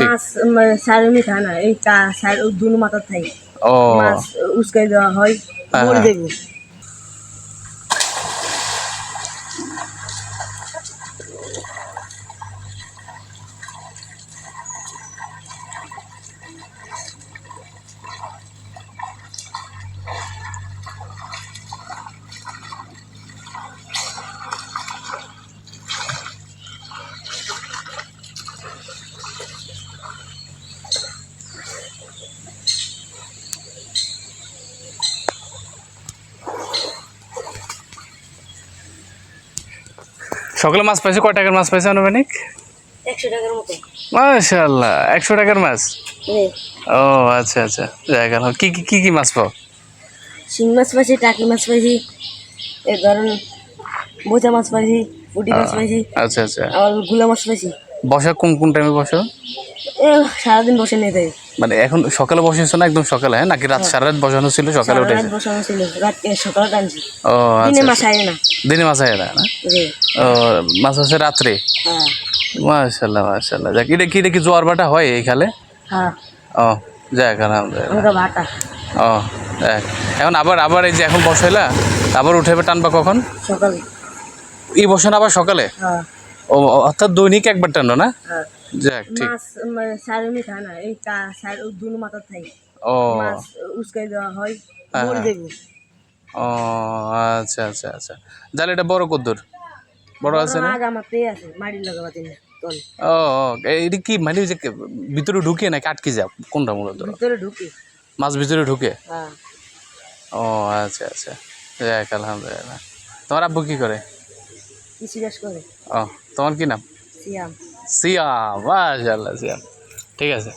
মাছ মানে এমনি খায় না এই সাইড দুনো মাথার থাকে ও। মাছ উস্কাই দেওয়া হয় হ্যাঁ, মরে হ্যাঁ। সকালে মাছ পাইছে? কয় টাকার মাছ পাইছে আনুমানিক? মাশাল্লাহ একশো টাকার মাছ? ও আচ্ছা আচ্ছা। জায়গা কি কি কি কি মাছ পাও? শিং মাছ পাইছি টাকি মাছ পাইছি এই ধরেন বোচা মাছ পাইছি পুটি মাছ পাইছি আচ্ছা আচ্ছা। আবারগুলা মাছ পাইছি। বসা কোন কোন টাইমে বসো? সারাদিন বসে নিয়ে থাকে মানে এখন সকালে বসেছো না একদম সকালে হ্যাঁ? নাকি রাত সারা রাত বসানো ছিল সকালে উঠেছে বসানো ছিল রাত এ, সকালে টানছি ও আচ্ছা মাছ আয় না। দিনে মাছ আয় না? ও মাছ আছে রাত্রে? হ্যাঁ। মাশাল্লাহ মাশাল্লাহ যাক এটা কি এটা কি জোয়ার বাটা হয় এই খালে হ্যাঁ। ও যাক আলহামদুলিল্লাহ। ভাটা। ও যাক। এখন আবার আবার এই যে এখন বসাইলা আবার উঠে টানবা কখন? সকালে। এই বসানো আবার সকালে? হ্যাঁ। ও অর্থাৎ দৈনিক একবার টানো না? হ্যাঁ। যাক ঠিক। মাছ মানে ও। মাছ উস্কাই দেওয়া হয় ও আচ্ছা আচ্ছা আচ্ছা। তাহলে এটা বড় কদ্দুর? বড় আছে না? ও এটা কি মানে যে ভিতরে ঢুকে নাকি আটকে যা কোনটা মূলত? ভিতরে ঢুকি। মাছ ভিতরে ঢুকে? হ্যাঁ। ও আচ্ছা আচ্ছা। যাক আলহামদুলিল্লাহ। তোমার আব্বু কি করে? কৃষি চাষ করে। ও তোমার কি নাম? সিয়াম। সিয়াম মাশাল্লাহ সিয়াম। ঠিক আছে।